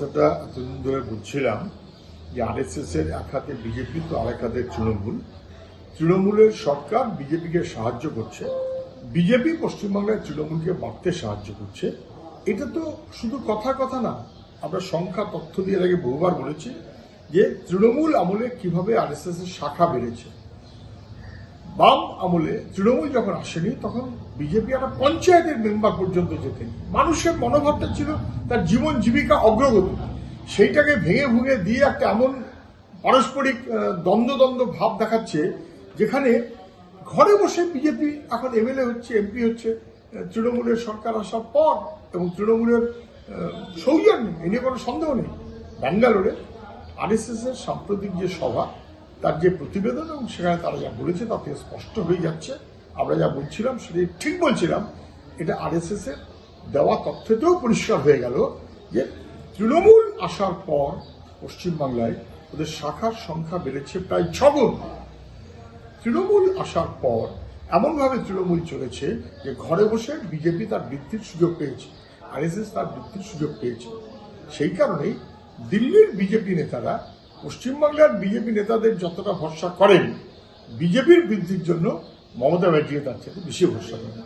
কথাটা এতদিন ধরে বুঝছিলাম যে আরএসএস এর এক হাতে বিজেপি তো আরেক হাতে তৃণমূল। তৃণমূলের সরকার বিজেপিকে সাহায্য করছে। বিজেপি পশ্চিমবাংলায় তৃণমূলকে বাড়তে সাহায্য করছে। এটা তো শুধু কথা কথা না, আমরা সংখ্যা তথ্য দিয়ে আগে বহুবার বলেছি যে তৃণমূল আমলে কীভাবে আরএসএস এর শাখা বেড়েছে। বাম আমলে তৃণমূল যখন আসেনি, তখন বিজেপি একটা পঞ্চায়েতের মেম্বার পর্যন্ত যেতেন মানুষের মনোভাবটা ছিল তার জীবন জীবিকা অগ্রগতি। সেইটাকে ভেঙে ভুঙে দিয়ে একটা এমন পারস্পরিক দ্বন্দ্ব ভাব দেখাচ্ছে, যেখানে ঘরে বসে বিজেপি এখন এমএলএ হচ্ছে, এমপি হচ্ছে, তৃণমূলের সরকার আসার পর এবং তৃণমূলের সৌজন্য, এ নিয়ে কোনো সন্দেহ নেই। ব্যাঙ্গালোরে আরএসএস এর সাম্প্রতিক যে সভা তার যে প্রতিবেদন এবং সেখানে তারা যা বলেছে তাতে স্পষ্ট হয়ে যাচ্ছে। আমরা যা বলছিলাম সেটাই ঠিক বলছিলাম। এটা আরএসএস এর দেওয়া তথ্যতেও পরিষ্কার হয়ে গেল যে তৃণমূল আসার পর পশ্চিমবাংলায় ওদের শাখার সংখ্যা বেড়েছে প্রায় ছগুণ। তৃণমূল আসার পর এমনভাবে তৃণমূল চলেছে যে ঘরে বসে বিজেপি তার বৃদ্ধির সুযোগ পেয়েছে আরএসএস তার বৃদ্ধির সুযোগ পেয়েছে। সেই কারণেই দিল্লির বিজেপি নেতারা পশ্চিমবাংলার বিজেপি নেতাদের যতটা ভরসা করেন, বিজেপির বৃদ্ধির জন্য মমতা ব্যানার্জি তার চেয়ে বেশি ভরসা করেন।